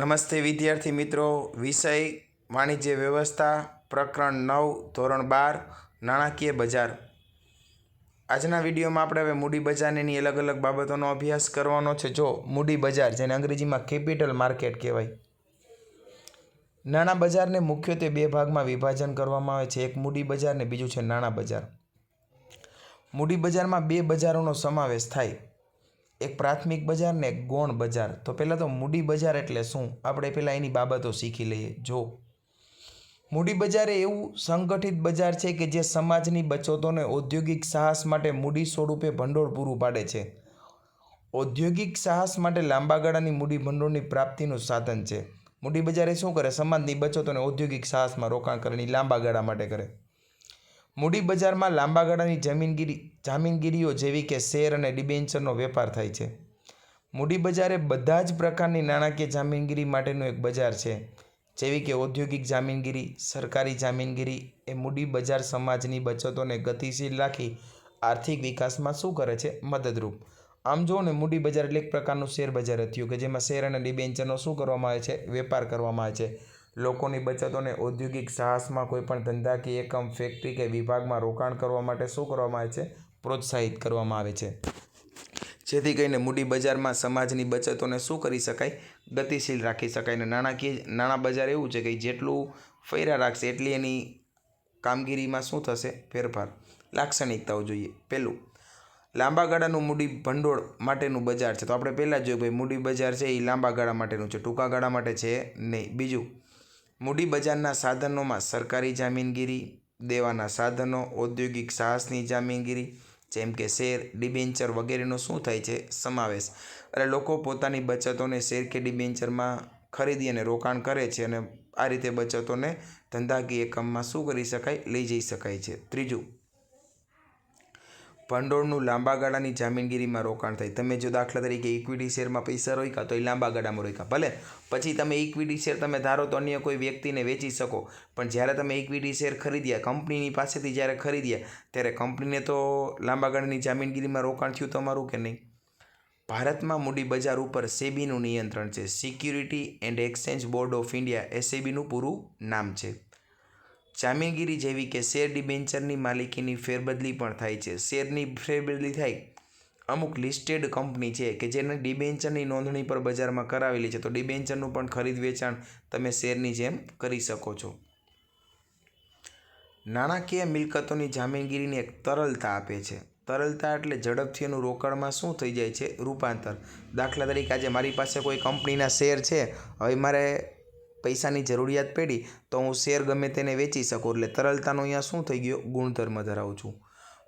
નમસ્તે વિદ્યાર્થી મિત્રો. વિષય, વાણિજ્ય વ્યવસ્થા, પ્રકરણ નવ, ધોરણ બાર, નાણાકીય બજાર. આજના વિડીયોમાં આપણે હવે મૂડી બજારની અલગ અલગ બાબતોનો અભ્યાસ કરવાનો છે. જો, મૂડી બજાર, જેને અંગ્રેજીમાં કેપિટલ માર્કેટ કહેવાય. નાણાં બજારને મુખ્યત્વે બે ભાગમાં વિભાજન કરવામાં આવે છે. એક મૂડી બજાર ને બીજું છે નાણાં બજાર. મૂડી બજારમાં બે બજારોનો સમાવેશ થાય. એક પ્રાથમિક બજાર ને એક ગૌણ બજાર. તો પહેલાં તો મૂડી બજાર એટલે શું? આપણે પહેલાં એની બાબતો શીખી લઈએ. જો, મૂડી બજાર એ એવું સંગઠિત બજાર છે કે જે સમાજની બચતોને ઔદ્યોગિક સાહસ માટે મૂડી સ્વરૂપે ભંડોળ પૂરું પાડે છે. ઔદ્યોગિક સાહસ માટે લાંબા ગાળાની મૂડી ભંડોળની પ્રાપ્તિનું સાધન છે. મૂડી બજાર એ શું કરે? સમાજની બચતોને ઔદ્યોગિક સાહસમાં રોકાણ કરીને લાંબા ગાળા માટે કરે. મૂડી બજારમાં લાંબા ગાળાની જમીનગીરી જામીનગીરીઓ જેવી કે શેર અને ડિબેન્ચરનો વેપાર થાય છે. મૂડી બજાર એ બધા જ પ્રકારની નાણાકીય જામીનગીરી માટેનું એક બજાર છે, જેવી કે ઔદ્યોગિક જામીનગીરી, સરકારી જામીનગીરી, એ મૂડી બજાર સમાજની બચતોને ગતિશીલ રાખી આર્થિક વિકાસમાં શું કરે છે? મદદરૂપ. આમ જુઓ ને, મૂડી બજાર એટલે એક પ્રકારનું શેર બજાર હતું કે જેમાં શેર અને ડિબેન્ચરનો શું કરવામાં આવે છે? વેપાર કરવામાં આવે છે. લોકોની બચતોને ઔદ્યોગિક સાહસમાં કોઈપણ ધંધાકીય એકમ, ફેક્ટરી કે વિભાગમાં રોકાણ કરવા માટે શું કરવામાં આવે છે? પ્રોત્સાહિત કરવામાં આવે છે. જેથી કરીને મૂડી બજારમાં સમાજની બચતોને શું કરી શકાય? ગતિશીલ રાખી શકાય અને નાણાકીય, નાણાં બજાર એવું છે કે જેટલું ફૈરા રાખશે એટલી એની કામગીરીમાં શું થશે? ફેરફાર. લાક્ષણિકતાઓ જોઈએ. પહેલું, લાંબા ગાળાનું મૂડી ભંડોળ માટેનું બજાર છે. તો આપણે પહેલાં જોયું ભાઈ મૂડી બજાર છે એ લાંબા ગાળા માટેનું છે, ટૂંકા ગાળા માટે છે નહીં. બીજું મૂડી બજારના સાધનોમાં સરકારી જામીનગીરી, દેવાના સાધનો, ઔદ્યોગિક સાહસની જામીનગીરી, જેમ કે શેર, ડિબેન્ચર વગેરેનો શું થાય છે? સમાવેશ. એટલે લોકો પોતાની બચતોને શેર કે ડિબેન્ચરમાં ખરીદી અને રોકાણ કરે છે અને આ રીતે બચતોને ધંધાકીય એકમમાં શું કરી શકાય? લઈ જઈ શકાય છે. ત્રીજું ભંડોળનું લાંબા ગાળાની જામીનગીરીમાં રોકાણ થાય તમે જો દાખલા તરીકે ઇક્વિટી શેરમાં પૈસા રોક્યા તો એ લાંબા ગાળામાં રોક્યા. ભલે, પછી તમે ઇક્વિટી શેર તમે ધારો તો અન્ય કોઈ વ્યક્તિને વેચી શકો. પણ જ્યારે તમે ઇક્વિટી શેર ખરીદ્યા, કંપનીની પાસેથી જ્યારે ખરીદ્યા, ત્યારે કંપનીને તો લાંબા ગાળાની જામીનગીરીમાં રોકાણ થયું તમારું કે નહીં? ભારતમાં મૂડી બજાર ઉપર સેબીનું નિયંત્રણ છે. Security and Exchange Board of India, એસેબીનું પૂરું નામ છે. જામીનગીરી જેવી કે શેર ડિબેન્ચરની માલિકીની ફેરબદલી પણ થાય છે. શેરની ફેરબદલી થાય. અમુક લિસ્ટેડ કંપની છે કે જેને ડિબેન્ચરની નોંધણી પર બજારમાં કરાવેલી છે. તો ડિબેન્ચરનું પણ ખરીદ વેચાણ તમે શેરની જેમ કરી શકો છો. નાણાકીય મિલકતોની જામીનગીરીને એક તરલતા આપે છે. તરલતા એટલે ઝડપથી એનું રોકડમાં શું થઈ જાય છે? રૂપાંતર. દાખલા તરીકે આજે મારી પાસે કોઈ કંપનીના શેર છે. હવે મારે પૈસાની જરૂરિયાત પડી, તો હું શેર ગમે તેને વેચી શકું. એટલે તરલતાનો અહીંયા શું થઈ ગયો? ગુણધર્મ ધરાવું છું.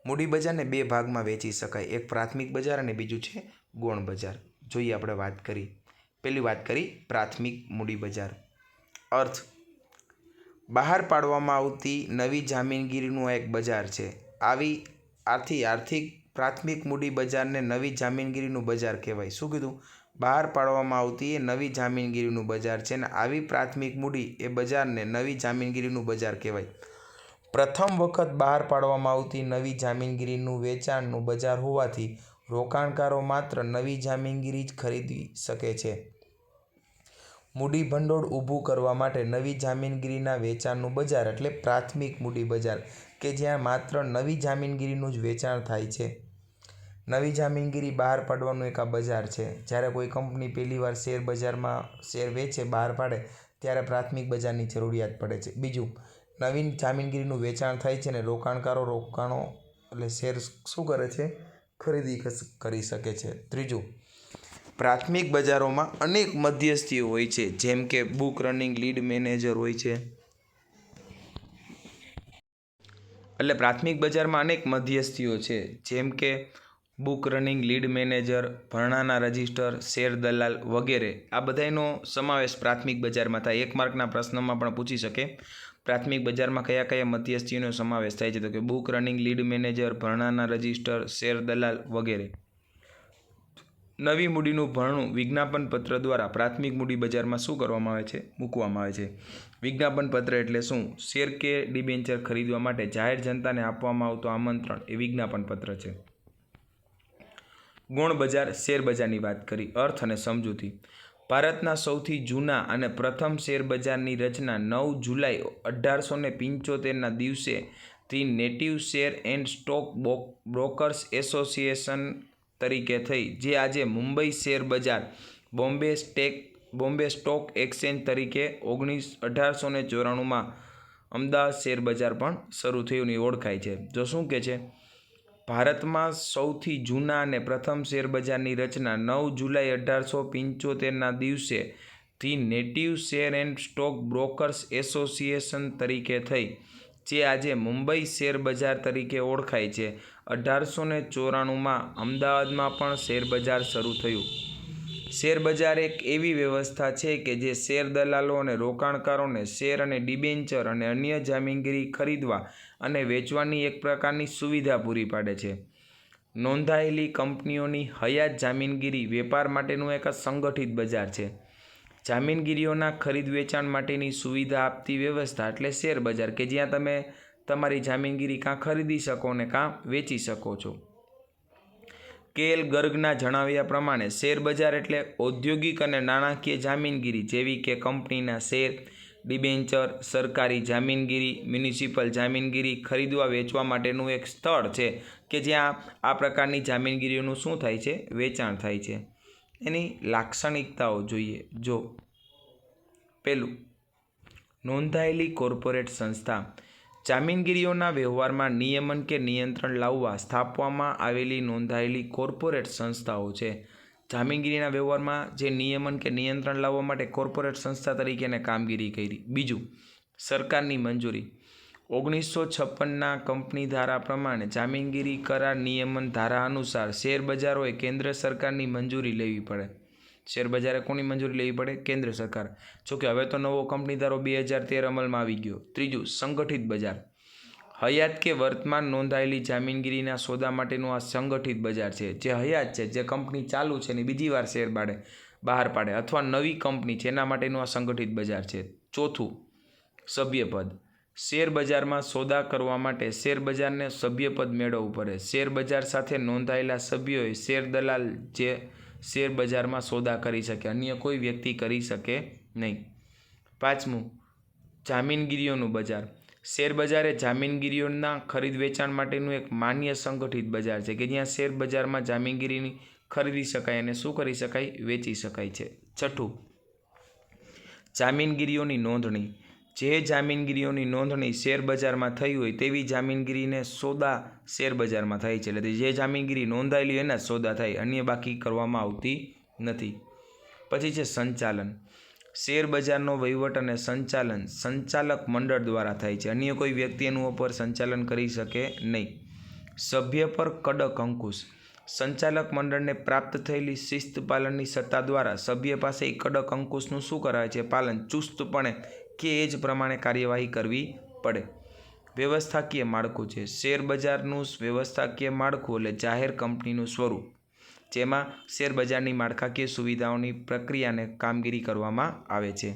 મૂડી બજારને બે ભાગમાં વેચી શકાય. એક પ્રાથમિક બજાર અને બીજું છે ગૌણ બજાર. જોઈએ આપણે વાત કરી. પહેલી વાત કરી, પ્રાથમિક મૂડી બજાર. અર્થ. બહાર પાડવામાં આવતી નવી જામીનગીરીનું એક બજાર છે. આવી આથી આર્થિક પ્રાથમિક મૂડી બજારને નવી જામીનગીરીનું બજાર કહેવાય. શું કીધું? બહાર પાડવામાં આવતી એ નવી જામીનગીરીનું બજાર છે અને આવી પ્રાથમિક મૂડી એ બજારને નવી જામીનગીરીનું બજાર કહેવાય. પ્રથમ વખત બહાર પાડવામાં આવતી નવી જામીનગીરીનું વેચાણનું બજાર હોવાથી રોકાણકારો માત્ર નવી જામીનગીરી જ ખરીદી શકે છે. મૂડી ભંડોળ ઊભું કરવા માટે નવી જામીનગીરીના વેચાણનું બજાર એટલે પ્રાથમિક મૂડી બજાર, કે જ્યાં માત્ર નવી જામીનગીરીનું જ વેચાણ થાય છે. નવી જામીનગીરી બહાર પાડવાનું એક આ બજાર છે. જ્યારે કોઈ કંપની પહેલીવાર શેર બજારમાં શેર વેચે બહાર પાડે, ત્યારે પ્રાથમિક બજારની જરૂરિયાત પડે છે. બીજું, નવીન જામીનગીરીનું વેચાણ થાય છે ને રોકાણકારો રોકાણો એટલે શેર શું કરે છે? ખરીદી કરી શકે છે. ત્રીજું, પ્રાથમિક બજારોમાં અનેક મધ્યસ્થીઓ હોય છે, જેમ કે બુક રનિંગ લીડ મેનેજર હોય છે. એટલે પ્રાથમિક બજારમાં અનેક મધ્યસ્થીઓ છે, જેમ કે બુક રનિંગ લીડ મેનેજર, ભરણાના રજિસ્ટર, શેર દલાલ વગેરે. આ બધાનો સમાવેશ પ્રાથમિક બજારમાં થાય. એક માર્કના પ્રશ્નમાં પણ પૂછી શકે. પ્રાથમિક બજારમાં કયા કયા મધ્યસ્થીઓનો સમાવેશ થાય છે? તો કે બુક રનિંગ લીડ મેનેજર, ભરણાના રજિસ્ટર, શેર દલાલ વગેરે. નવી મૂડીનું ભરણું વિજ્ઞાપન પત્ર દ્વારા પ્રાથમિક મૂડી બજારમાં શું કરવામાં આવે છે? મૂકવામાં આવે છે. વિજ્ઞાપન પત્ર એટલે શું? શેર કે ડિબેન્ચર ખરીદવા માટે જાહેર જનતાને આપવામાં આવતું આમંત્રણ એ વિજ્ઞાપન પત્ર છે. ગૌણ બજાર શેર બજારની વાત કરી, અર્થ અને સમજૂતી. ભારતના સૌથી જૂના અને પ્રથમ શેરબજારની રચના નવ જુલાઈ અઢારસો ને પંચોતેરના દિવસે the native share and stock brokers association તરીકે થઈ, જે આજે મુંબઈ શેર બજાર Bombay stack, Bombay Stock Exchange તરીકે ઓગણીસ, અઢારસો ને ચોરાણુંમાં અમદાવાદ શેર બજાર પણ શરૂ થયું ઓળખાય છે. જો શું કે છે? ભારતમાં સૌથી જૂના અને પ્રથમ શેરબજારની રચના નવ જુલાઈ અઢારસો પંચોતેરના દિવસે the native share and stock brokers association તરીકે થઈ, જે આજે મુંબઈ શેર બજાર તરીકે ઓળખાય છે. અઢારસો ને ચોરાણુંમાં અમદાવાદમાં પણ શેરબજાર શરૂ થયું. શેરબજાર એક એવી વ્યવસ્થા છે કે જે શેર દલાલો અને રોકાણકારોને શેર અને ડિબેન્ચર અને અન્ય જામીનગીરી ખરીદવા અને વેચવાની એક પ્રકારની સુવિધા પૂરી પાડે છે. નોંધાયેલી કંપનીઓની હયાત જામીનગીરી વેપાર માટેનું એક સંગઠિત બજાર છે. જામીનગીરીઓના ખરીદ વેચાણ માટેની સુવિધા આપતી વ્યવસ્થા એટલે શેર બજાર કે જ્યાં તમે તમારી જામીનગીરી કાં ખરીદી શકો ને કાં વેચી શકો છો. કે એલ ગર્ગના જણાવ્યા પ્રમાણે શેર બજાર એટલે ઔદ્યોગિક અને નાણાકીય જામીનગીરી જેવી કે કંપનીના શેર ડિબેન્ચર, સરકારી જામીનગીરી, મ્યુનિસિપલ જામીનગીરી ખરીદવા વેચવા માટેનું એક સ્થળ છે કે જ્યાં આ પ્રકારની જામીનગીરીઓનું શું થાય છે? વેચાણ થાય છે. એની લાક્ષણિકતાઓ જોઈએ. જો પહેલું નોંધાયેલી કોર્પોરેટ સંસ્થા જામીનગીરીઓના વ્યવહારમાં નિયમન કે નિયંત્રણ લાવવા સ્થાપવામાં આવેલી નોંધાયેલી કોર્પોરેટ સંસ્થાઓ છે. જામીનગીરીના વ્યવહારમાં જે નિયમન કે નિયંત્રણ લાવવા માટે કોર્પોરેટ સંસ્થા તરીકેને કામગીરી કરી. બીજું, સરકારની મંજૂરી. ઓગણીસો છપ્પનના કંપની ધારા પ્રમાણે જામીનગીરી કરાર નિયમન ધારા અનુસાર શેરબજારોએ કેન્દ્ર સરકારની મંજૂરી લેવી પડે. શેરબજારે કોની મંજૂરી લેવી પડે? કેન્દ્ર સરકાર. જોકે હવે તો નવો કંપની ધારો બે હજાર તેર અમલમાં આવી ગયો. ત્રીજું, સંગઠિત બજાર. હયાત કે વર્તમાન નોંધાયેલી જામીનગીરીના સોદા માટેનું આ સંગઠિત બજાર છે, જે હયાત છે, જે કંપની ચાલુ છે ને બીજી વાર શેર પાડે બહાર પાડે અથવા નવી કંપની છે એના માટેનું આ સંગઠિત બજાર છે. ચોથું, સભ્યપદ. શેર બજારમાં સોદા કરવા માટે શેર બજારને સભ્યપદ મેળવવું પડે. શેર બજાર સાથે નોંધાયેલા સભ્યોએ શેર દલાલ જે શેર બજારમાં સોદા કરી શકે, અન્ય કોઈ વ્યક્તિ કરી શકે નહીં. પાંચમું, જામીનગીરીઓનું બજાર. શેર બજાર એ જામીનગીરીઓના ખરીદ વેચાણ માટેનું એક માન્ય સંગઠિત બજાર છે કે જ્યાં શેર બજારમાં જામીનગીરીની ખરીદી શકાય અને શું કરી શકાય? વેચી શકાય છે. છઠ્ઠું, જામીનગીરીઓની નોંધણી. જે જામીનગીરીઓની નોંધણી શેરબજારમાં થઈ હોય તેવી જામીનગીરીને સોદા શેરબજારમાં થાય છે. એટલે જે જામીનગીરી નોંધાયેલી એના સોદા થાય, અન્ય બાકી કરવામાં આવતી નથી. પછી છે સંચાલન. શેર બજારનો વહીવટ અને સંચાલન સંચાલક મંડળ દ્વારા થાય છે. અન્ય કોઈ વ્યક્તિ એનું ઉપર સંચાલન કરી શકે નહીં. સભ્ય પર કડક અંકુશ. સંચાલક મંડળને પ્રાપ્ત થયેલી શિસ્ત પાલનની સત્તા દ્વારા સભ્ય પાસે કડક અંકુશનું શું કરાય છે? પાલન ચુસ્તપણે કે એ જ પ્રમાણે કાર્યવાહી કરવી પડે. વ્યવસ્થાકીય માળખું છે. શેરબજારનું વ્યવસ્થાકીય માળખું એટલે જાહેર કંપનીનું સ્વરૂપ. જેમાં શેરબજારની માળખાકીય સુવિધાઓની પ્રક્રિયાને કામગીરી કરવામાં આવે છે.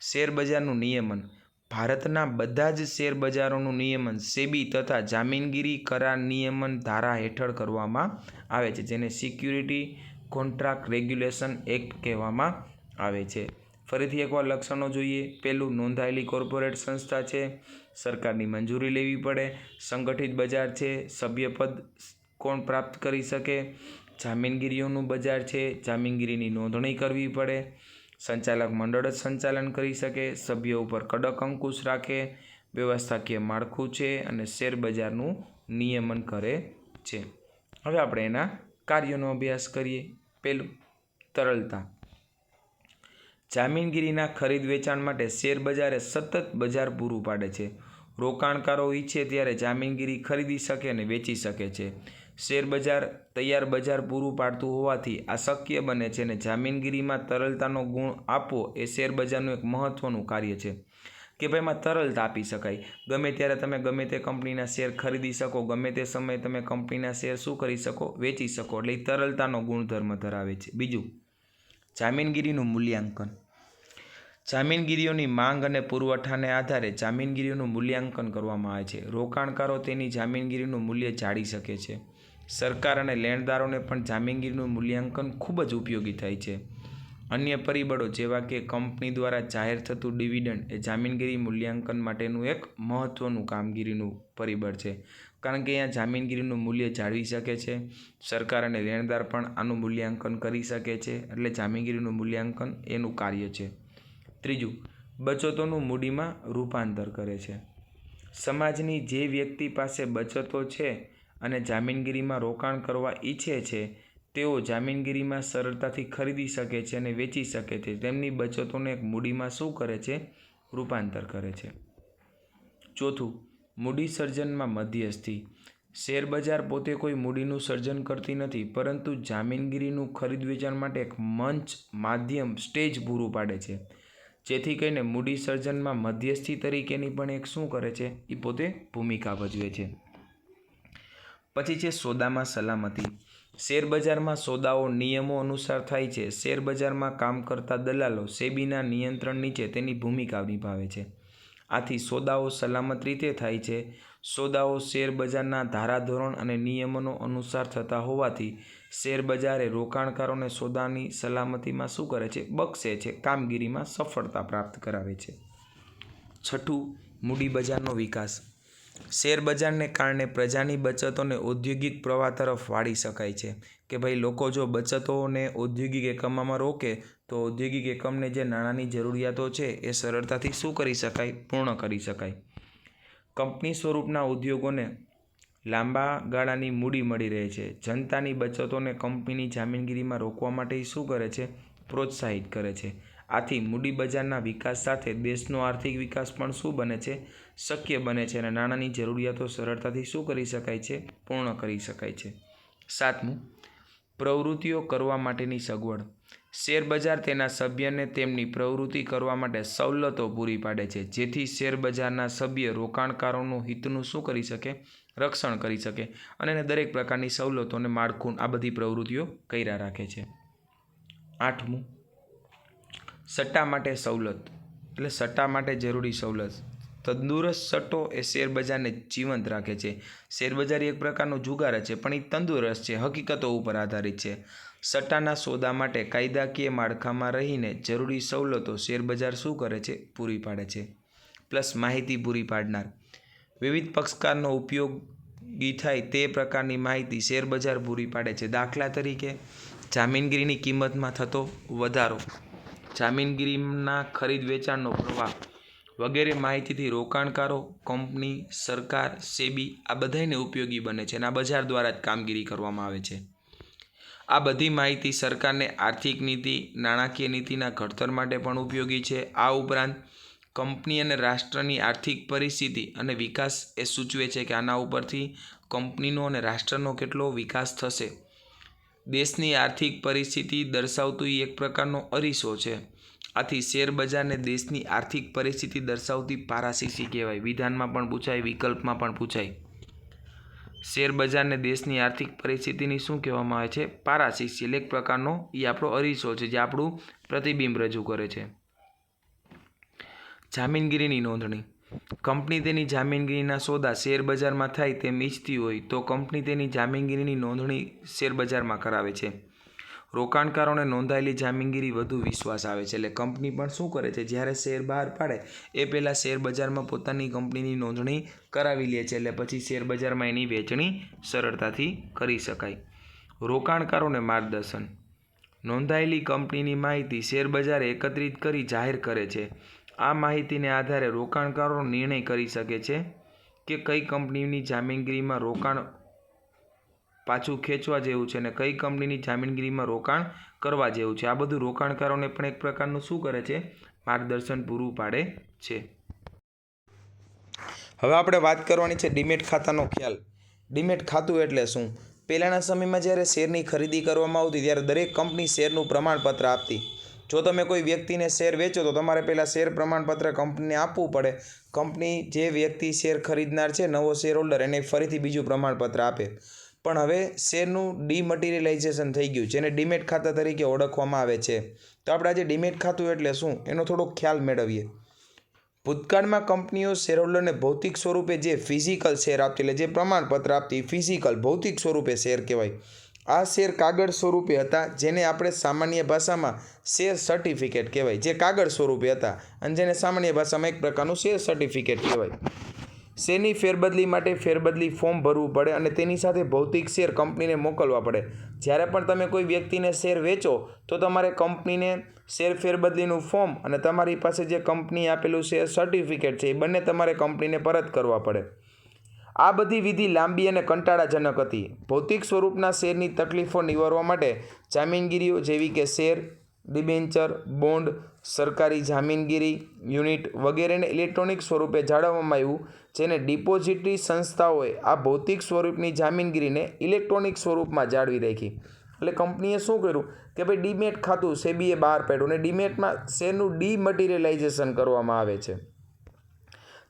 શેરબજારનું નિયમન. ભારતના બધા જ શેરબજારોનું નિયમન સેબી તથા જામીનગીરી કરાર નિયમન ધારા હેઠળ કરવામાં આવે છે, જેને સિક્યુરિટી કોન્ટ્રાક્ટ રેગ્યુલેશન એક્ટ કહેવામાં આવે છે. ફરીથી એકવાર લક્ષણો જોઈએ. પહેલું, નોંધાયેલી કોર્પોરેટ સંસ્થા છે. સરકારની મંજૂરી લેવી પડે. સંગઠિત બજાર છે. સભ્યપદ કોણ પ્રાપ્ત કરી શકે? જામીનગીરીઓનું બજાર છે, જામીનગીરીની નોંધણી કરવી પડે. સંચાલક મંડળ જ સંચાલન કરી શકે, સભ્યો ઉપર કડક અંકુશ રાખે, વ્યવસ્થાકીય માળખું છે અને શેર બજારનું નિયમન કરે છે. હવે આપણે એના કાર્યોનો અભ્યાસ કરીએ. પહેલું તરલતા. જામીનગીરીના ખરીદ વેચાણ માટે શેર બજારે સતત બજાર પૂરું પાડે છે. રોકાણકારો ઈચ્છે ત્યારે જામીનગીરી ખરીદી શકે અને વેચી શકે છે. શેર બજાર, તૈયાર બજાર પૂરું પાડતું હોવાથી આ શક્ય બને છે અને જામીનગીરીમાં તરલતાનો ગુણ આપવો એ શેરબજારનું એક મહત્ત્વનું કાર્ય છે. કે ભાઈ એમાં તરલતા આપી શકાય. ગમે ત્યારે તમે ગમે તે કંપનીના શેર ખરીદી શકો, ગમે તે સમયે તમે કંપનીના શેર શું કરી શકો, વેચી શકો, એટલે એ તરલતાનો ગુણધર્મ ધરાવે છે. બીજું, જામીનગીરીનું મૂલ્યાંકન. જામીનગીરીઓની માંગ અને પુરવઠાને આધારે જામીનગીરીઓનું મૂલ્યાંકન કરવામાં આવે છે. રોકાણકારો તેની જામીનગીરીનું મૂલ્ય જાળી શકે છે. સરકાર અને લેણદારોને પણ જામીનગીરીનું મૂલ્યાંકન ખૂબ જ ઉપયોગી થાય છે. અન્ય પરિબળો જેવા કે કંપની દ્વારા જાહેર થતું ડિવિડન્ડ એ જામીનગીરી મૂલ્યાંકન માટેનું એક મહત્ત્વનું કામગીરીનું પરિબળ છે. કારણ કે અહીંયા જામીનગીરીનું મૂલ્ય જાળવી શકે છે, સરકાર અને લેણદાર પણ આનું મૂલ્યાંકન કરી શકે છે, એટલે જામીનગીરીનું મૂલ્યાંકન એનું કાર્ય છે. ત્રીજું, બચતોનું મૂડીમાં રૂપાંતર કરે છે. સમાજની જે વ્યક્તિ પાસે બચતો છે અને જામીનગીરીમાં રોકાણ કરવા ઈચ્છે છે, તેઓ જામીનગીરીમાં સરળતાથી ખરીદી શકે છે અને વેચી શકે છે. તેમની બચતોને એક મૂડીમાં શું કરે છે? રૂપાંતર કરે છે. ચોથું, મૂડી સર્જનમાં મધ્યસ્થી. શેરબજાર પોતે કોઈ મૂડીનું સર્જન કરતી નથી, પરંતુ જામીનગીરીનું ખરીદ વેચાણ માટે એક મંચ, માધ્યમ, સ્ટેજ પૂરું પાડે છે. જેથી કરીને મૂડી સર્જનમાં મધ્યસ્થી તરીકેની પણ એક શું કરે છે? એ પોતે ભૂમિકા ભજવે છે. પછી છે સોદામાં સલામતી. શેરબજારમાં સોદાઓ નિયમો અનુસાર થાય છે. શેરબજારમાં કામ કરતા દલાલો સેબીના નિયંત્રણ નીચે તેની ભૂમિકા નિભાવે છે. આથી સોદાઓ સલામત રીતે થાય છે. સોદાઓ શેરબજારના ધારાધોરણ અને નિયમનો અનુસાર થતા હોવાથી શેરબજારે રોકાણકારોને સોદાની સલામતીમાં શું કરે છે? બક્ષે છે. કામગીરીમાં સફળતા પ્રાપ્ત કરાવે છે. છઠ્ઠું મૂડી બજારનો વિકાસ. શેરબજારને કારણે પ્રજાની બચતોને ઔદ્યોગિક પ્રવાહ તરફ વાળી શકાય છે. કે ભાઈ, લોકો જો બચતોને ઔદ્યોગિક એકમમાં રોકે, તો ઔદ્યોગિક એકમને જે નાણાંની જરૂરિયાતો છે એ સરળતાથી શું કરી શકાય? પૂર્ણ કરી શકાય. કંપની સ્વરૂપના ઉદ્યોગોને લાંબા ગાળાની મૂડી મળી રહે છે. જનતાની બચતોને કંપનીની જામીનગીરીમાં રોકવા માટે શું કરે છે? પ્રોત્સાહિત કરે છે. આથી મૂડી બજારના વિકાસ સાથે દેશનો આર્થિક વિકાસ પણ શું બને છે? શક્ય બને છે અને નાણાંની જરૂરિયાતો સરળતાથી શું કરી શકાય છે? પૂર્ણ કરી શકાય છે. સાતમું, પ્રવૃત્તિઓ કરવા માટેની સગવડ. શેરબજાર તેના સભ્યને તેમની પ્રવૃત્તિ કરવા માટે સવલતો પૂરી પાડે છે, જેથી શેરબજારના સભ્ય રોકાણકારોનું હિતનું શું કરી શકે? રક્ષણ કરી શકે અને એને દરેક પ્રકારની સવલતો અને માળખું આ બધી પ્રવૃત્તિઓ કર્યા રાખે છે. આઠમું સટ્ટા માટે સવલત. એટલે સટ્ટા માટે જરૂરી સવલત. તંદુરસ્ત સટ્ટો એ શેરબજારને જીવંત રાખે છે. શેરબજાર એક પ્રકારનો જુગાર છે, પણ એ તંદુરસ્ત છે, હકીકતો ઉપર આધારિત છે. સટ્ટાના સોદા માટે કાયદાકીય માળખામાં રહીને જરૂરી સવલતો શેરબજાર શું કરે છે? પૂરી પાડે છે. પ્લસ માહિતી પૂરી પાડનાર. વિવિધ પક્ષકારનો ઉપયોગી થાય તે પ્રકારની માહિતી શેરબજાર પૂરી પાડે છે. દાખલા તરીકે, જામીનગીરીની કિંમતમાં થતો વધારો. જામીનગીરીના ખરીદ વેચાણનો પ્રવાહ વગેરે માહિતીથી રોકાણકારો, કંપની, સરકાર, સેબી આ બધાને ઉપયોગી બને છે અને આ બજાર દ્વારા જ કામગીરી કરવામાં આવે છે. આ બધી માહિતી સરકારને આર્થિક નીતિ, નાણાકીય નીતિના ઘડતર માટે પણ ઉપયોગી છે. આ ઉપરાંત કંપની અને રાષ્ટ્રની આર્થિક પરિસ્થિતિ અને વિકાસ એ સૂચવે છે કે આના ઉપરથી કંપનીનો અને રાષ્ટ્રનો કેટલો વિકાસ થશે. દેશની આર્થિક પરિસ્થિતિ દર્શાવતું એક પ્રકારનો અરીસો છે. આથી શેરબજારને દેશની આર્થિક પરિસ્થિતિ દર્શાવતી પારાશીસી કહેવાય. વિધાનમાં પણ પૂછાય, વિકલ્પમાં પણ પૂછાય. શેરબજારને દેશની આર્થિક પરિસ્થિતિની શું કહેવામાં આવે છે? પારાશીસી એટલે એક પ્રકારનો એ આપણો અરીસો છે જે આપણું પ્રતિબિંબ રજૂ કરે છે. જામીનગીરીની નોંધણી. કંપની તેની જામીનગીરીના સોદા શેરબજારમાં થાય તેમ ઈચ્છતી હોય તો કંપની તેની જામીનગીરીની નોંધણી શેરબજારમાં કરાવે છે. રોકાણકારોને નોંધાયેલી જામીનગીરી વધુ વિશ્વાસ આવે છે. એટલે કંપની પણ શું કરે છે? જ્યારે શેર બહાર પાડે, એ પહેલાં શેરબજારમાં પોતાની કંપનીની નોંધણી કરાવી લે છે એટલે પછી શેરબજારમાં એની વેચણી સરળતાથી કરી શકાય. રોકાણકારોને માર્ગદર્શન. નોંધાયેલી કંપનીની માહિતી શેરબજારે એકત્રિત કરી જાહેર કરે છે. આ માહિતીને આધારે રોકાણકારો નિર્ણય કરી શકે છે કે કઈ કંપનીની જામીનગીરીમાં રોકાણ પાછું ખેંચવા જેવું છે અને કઈ કંપનીની જામીનગીરીમાં રોકાણ કરવા જેવું છે. આ બધું રોકાણકારોને પણ એક પ્રકારનું શું કરે છે? માર્ગદર્શન પૂરું પાડે છે. હવે આપણે વાત કરવાની છે ડીમેટ ખાતાનો ખ્યાલ. ડીમેટ ખાતું એટલે શું? પહેલાંના સમયમાં જ્યારે શેરની ખરીદી કરવામાં આવતી, ત્યારે દરેક કંપની શેરનું પ્રમાણપત્ર આપતી. જો તમે કોઈ વ્યક્તિને શેર વેચો, તો તમારે પહેલાં શેર પ્રમાણપત્ર કંપનીને આપવું પડે. કંપની જે વ્યક્તિ શેર ખરીદનાર છે, નવો શેર હોલ્ડર, એને ફરીથી બીજું પ્રમાણપત્ર આપે. પણ હવે શેરનું ડીમટીરિયલાઇઝેશન થઈ ગયું જેને ડીમેટ ખાતા તરીકે ઓળખવામાં આવે છે. તો આપણે આજે ડીમેટ ખાતું એટલે શું? એનો થોડો ખ્યાલ મેળવીએ. ભૂતકાળમાં કંપનીઓ શેરહોલ્ડરને ભૌતિક સ્વરૂપે જે ફિઝિકલ શેર આપતી, એટલે જે પ્રમાણપત્ર આપતી ફિઝિકલ ભૌતિક સ્વરૂપે શેર કહેવાય. આ શેર કાગળ સ્વરૂપે હતા, જેને આપણે સામાન્ય ભાષામાં શેર સર્ટિફિકેટ કહેવાય. જે કાગળ સ્વરૂપે હતા અને જેને સામાન્ય ભાષામાં એક પ્રકારનું શેર સર્ટિફિકેટ કહેવાય. શેરની ફેરબદલી માટે ફેરબદલી ફોર્મ ભરવું પડે અને તેની સાથે ભૌતિક શેર કંપનીને મોકલવા પડે. જ્યારે પણ તમે કોઈ વ્યક્તિને શેર વેચો, તો તમારે કંપનીને શેર ફેરબદલીનું ફોર્મ અને તમારી પાસે જે કંપની આપેલું શેર સર્ટિફિકેટ છે, એ બંને તમારે કંપનીને પરત કરવા પડે. આ બધી વિધિ લાંબી અને કંટાળાજનક હતી. ભૌતિક સ્વરૂપના શેરની તકલીફો નિવારવા માટે જામીનગીરીઓ જેવી કે શેર, ડિબેન્ચર, બોન્ડ, સરકારી જામીનગીરી, યુનિટ વગેરેને ઇલેક્ટ્રોનિક સ્વરૂપે જાળવવામાં આવ્યું, જેને ડિપોઝિટરી સંસ્થાઓએ આ ભૌતિક સ્વરૂપની જામીનગીરીને ઇલેક્ટ્રોનિક સ્વરૂપમાં જાળવી રાખી. એટલે કંપનીએ શું કર્યું કે ભાઈ ડીમેટ ખાતું સેબીએ બહાર પાડ્યું અને ડીમેટમાં શેરનું ડીમટીરિયલાઇઝેશન કરવામાં આવે છે.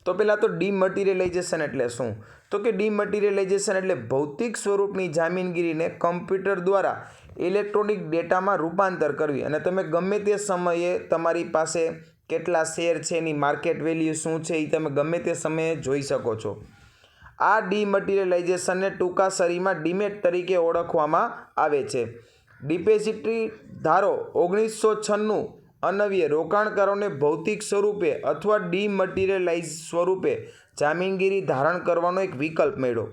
તો પહેલાં તો ડીમટીરિયલાઇઝેશન એટલે શું? તો કે ડિમટીરિયલાઇઝેશન એટલે ભૌતિક સ્વરૂપની જામીનગીરીને કમ્પ્યુટર દ્વારા ઇલેક્ટ્રોનિક ડેટામાં રૂપાંતર કરવી. અને તમે ગમે તે સમયે તમારી પાસે કેટલા શેર છે, એની માર્કેટ વેલ્યુ શું છે એ તમે ગમે તે સમયે જોઈ શકો છો. આ ડિમટીરિયલાઇઝેશનને ટૂંકા શરીમાં ડીમેટ તરીકે ઓળખવામાં આવે છે. ડિપેઝિટરી ધારો ઓગણીસો છન્નું અનવ્ય રોકાણકારોને ભૌતિક સ્વરૂપે અથવા ડિમટીરિયલાઇઝ સ્વરૂપે જામીનગીરી ધારણ કરવાનો એક વિકલ્પ મેળવો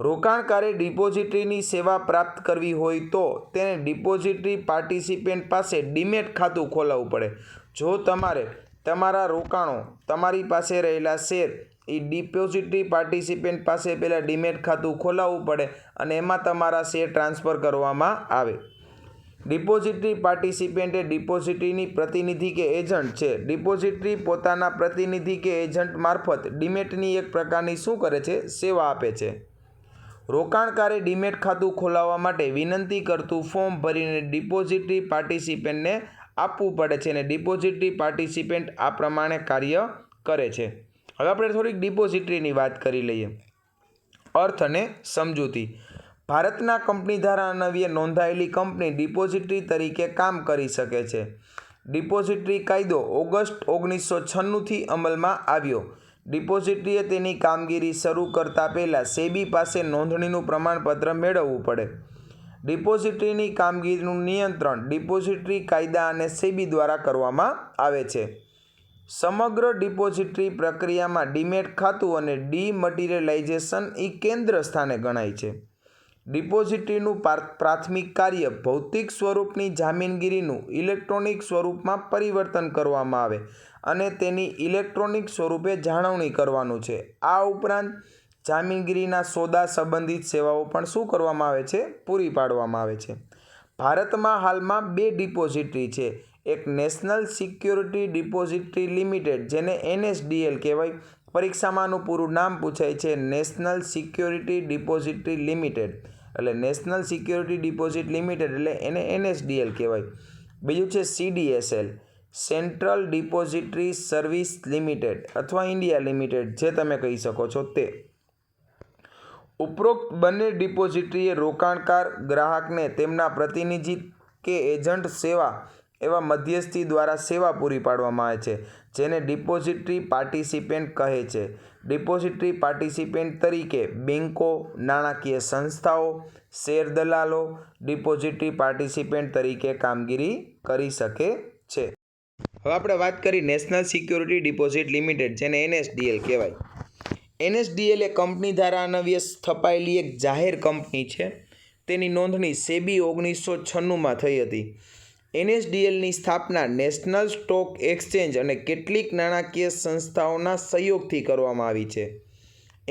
રોકાણકારે ડિપોઝિટરીની સેવા પ્રાપ્ત કરવી હોય તો તેને ડિપોઝિટરી પાર્ટિસિપેન્ટ પાસે ડીમેટ ખાતું ખોલાવવું પડે. જો તમારે તમારા રોકાણો તમારી પાસે રહેલા શેર એ ડિપોઝિટરી પાર્ટિસિપેન્ટ પાસે પહેલાં ડીમેટ ખાતું ખોલાવવું પડે અને એમાં તમારા શેર ટ્રાન્સફર કરવામાં આવે. ડિપોઝિટરી પાર્ટિસિપેન્ટ એ ડિપોઝિટરીની પ્રતિનિધિ કે એજન્ટ છે. ડિપોઝિટરી પોતાના પ્રતિનિધિ કે એજન્ટ મારફત ડીમેટની એક પ્રકારની શું કરે છે? સેવા આપે છે. રોકાણકારે ડીમેટ ખાતું ખોલાવવા માટે વિનંતી કરતું ફોર્મ ભરીને ડિપોઝિટરી પાર્ટિસિપેન્ટને આપવું પડે છે અને ડિપોઝિટરી પાર્ટિસિપેન્ટ આ પ્રમાણે કાર્ય કરે છે. હવે આપણે થોડીક ડિપોઝિટરીની વાત કરી લઈએ. અર્થ અને સમજૂતી. ભારતના કંપની દ્વારા અન્વયે નોંધાયેલી કંપની ડિપોઝિટરી તરીકે કામ કરી શકે છે. ડિપોઝિટરી કાયદો ઓગસ્ટ ઓગણીસો છન્નુંથી અમલમાં આવ્યો. ડિપોઝિટરીએ તેની કામગીરી શરૂ કરતાં પહેલાં સેબી પાસે નોંધણીનું પ્રમાણપત્ર મેળવવું પડે. ડિપોઝિટરીની કામગીરીનું નિયંત્રણ ડિપોઝિટરી કાયદા અને સેબી દ્વારા કરવામાં આવે છે. સમગ્ર ડિપોઝિટરી પ્રક્રિયામાં ડીમેટ ખાતું અને ડીમટીરિયલાઇઝેશન એ કેન્દ્ર સ્થાને ગણાય છે. ડિપોઝિટરીનું પ્રાથમિક કાર્ય ભૌતિક સ્વરૂપની જામીનગીરીનું ઇલેક્ટ્રોનિક સ્વરૂપમાં પરિવર્તન કરવામાં આવે અને તેની ઇલેક્ટ્રોનિક સ્વરૂપે જાળવણી કરવાનું છે. આ ઉપરાંત, જામીનગીરીના સોદા સંબંધિત સેવાઓ પણ શું કરવામાં આવે છે? પૂરી પાડવામાં આવે છે. ભારતમાં હાલમાં બે ડિપોઝિટરી છે. એક નેશનલ સિક્યોરિટી ડિપોઝિટરી લિમિટેડ, જેને એનએસડીએલ કહેવાય. પરીક્ષામાંનું પૂરું નામ પૂછાય છે નેશનલ સિક્યોરિટી ડિપોઝિટરી લિમિટેડ. એટલે નેશનલ સિક્યોરિટી ડિપોઝિટ લિમિટેડ એટલે એને એનએસડીએલ કહેવાય. બીજું છે CDSL, Central Depository Service Limited અથવા ઇન્ડિયા લિમિટેડ, જે તમે કહી શકો છો તે. ઉપરોક્ત બંને ડિપોઝિટરીએ રોકાણકાર ગ્રાહકને તેમના પ્રતિનિધિ કે એજન્ટ સેવા એવા મધ્યસ્થી દ્વારા સેવા પૂરી પાડવામાં આવે છે, જેને ડિપોઝિટરી પાર્ટિસિપેન્ટ કહે છે. ડિપોઝિટરી પાર્ટિસિપેન્ટ તરીકે બેન્કો નાણાકીય સંસ્થાઓ, શેર દલાલો ડિપોઝિટરી પાર્ટિસિપેન્ટ તરીકે કામગીરી કરી શકે છે. હવે આપણે વાત કરી નેશનલ સિક્યોરિટી ડિપોઝિટ લિમિટેડ, જેને એનએસડીએલ કહેવાય. એનએસડીએલ એ કંપની દ્વારા અનવ્ય સ્થપાયેલી એક જાહેર કંપની છે. તેની નોંધણી સેબી ઓગણીસો છન્નુંમાં થઈ હતી. એનએસડીએલની સ્થાપના નેશનલ સ્ટોક એક્સચેન્જ અને કેટલીક નાણાકીય સંસ્થાઓના સહયોગથી કરવામાં આવી છે.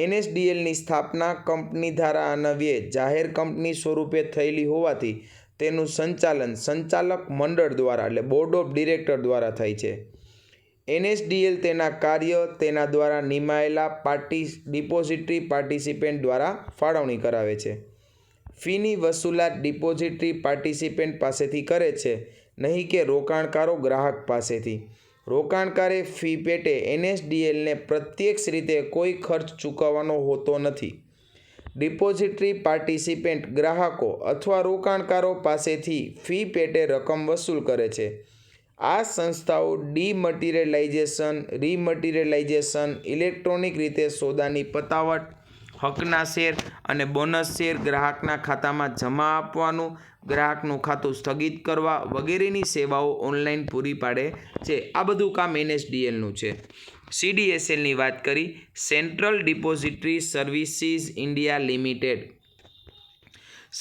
એનએસડીએલની સ્થાપના કંપની ધારા અનવ્યે જાહેર કંપની સ્વરૂપે થયેલી હોવાથી તેનું સંચાલન સંચાલક મંડળ દ્વારા એટલે બોર્ડ ઓફ ડિરેક્ટર દ્વારા થાય છે. એનએસડીએલ તેના કાર્ય તેના દ્વારા નિમાયેલા પાર્ટી ડિપોઝિટરી પાર્ટિસિપેન્ટ દ્વારા ફાળવણી કરાવે છે. ફીની વસૂલાત ડિપોઝિટરી પાર્ટિસિપેન્ટ પાસેથી કરે છે. નહીં કે રોકાણકારો ગ્રાહક પાસેથી. રોકાણકારે ફી પેટે એનએસડીએલને પ્રત્યક્ષ રીતે કોઈ ખર્ચ ચૂકવવાનો હોતો નથી. ડિપોઝિટરી પાર્ટિસિપેન્ટ ગ્રાહકો અથવા રોકાણકારો પાસેથી ફી પેટે રકમ વસૂલ કરે છે. આ સંસ્થાઓ ડીમટીરિયલાઇઝેશન, રીમટીરિયલાઇઝેશન, ઇલેક્ટ્રોનિક રીતે સોદાની પતાવટ હકના શેર અને બોનસ શેર ગ્રાહકના ખાતામાં જમા આપવાનું, ગ્રાહકનું ખાતું સ્થગિત કરવા વગેરેની સેવાઓ ઓનલાઈન પૂરી પાડે છે. આ બધું કામ એનએસડીએલનું છે. સીડીએસએલની વાત કરી, Central Depository Services India Limited.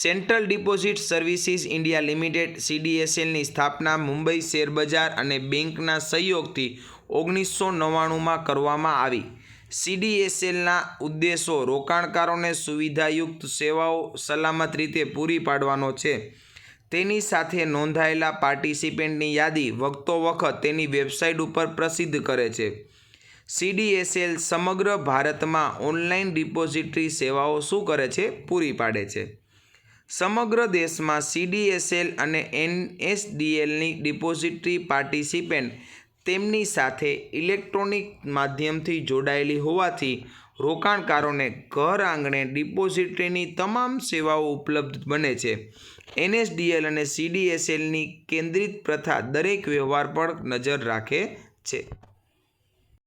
Central Deposit Services India Limited સીડીએસએલની સ્થાપના મુંબઈ શેરબજાર અને બેંકના સહયોગથી ઓગણીસો નવ્વાણુંમાં કરવામાં આવી. સીડીએસએલના ઉદ્દેશો રોકાણકારોને સુવિધાયુક્ત સેવાઓ સલામત રીતે પૂરી પાડવાનો છે. તેની સાથે નોંધાયેલા પાર્ટિસિપેન્ટની યાદી વખતો વખત તેની વેબસાઇટ ઉપર પ્રસિદ્ધ કરે છે. સીડીએસએલ સમગ્ર ભારતમાં ઓનલાઈન ડિપોઝિટરી સેવાઓ શું કરે છે? પૂરી પાડે છે. સમગ્ર દેશમાં સીડીએસએલ અને એનએસડીએલની ડિપોઝિટરી પાર્ટિસિપેન્ટ તેમની સાથે ઇલેક્ટ્રોનિક માધ્યમથી જોડાયેલી હોવાથી રોકાણકારોને ઘર આંગણે ડિપોઝિટરીની તમામ સેવાઓ ઉપલબ્ધ બને છે. એનએસડીએલ અને સીડીએસએલની કેન્દ્રિત પ્રથા દરેક વ્યવહાર પર નજર રાખે છે.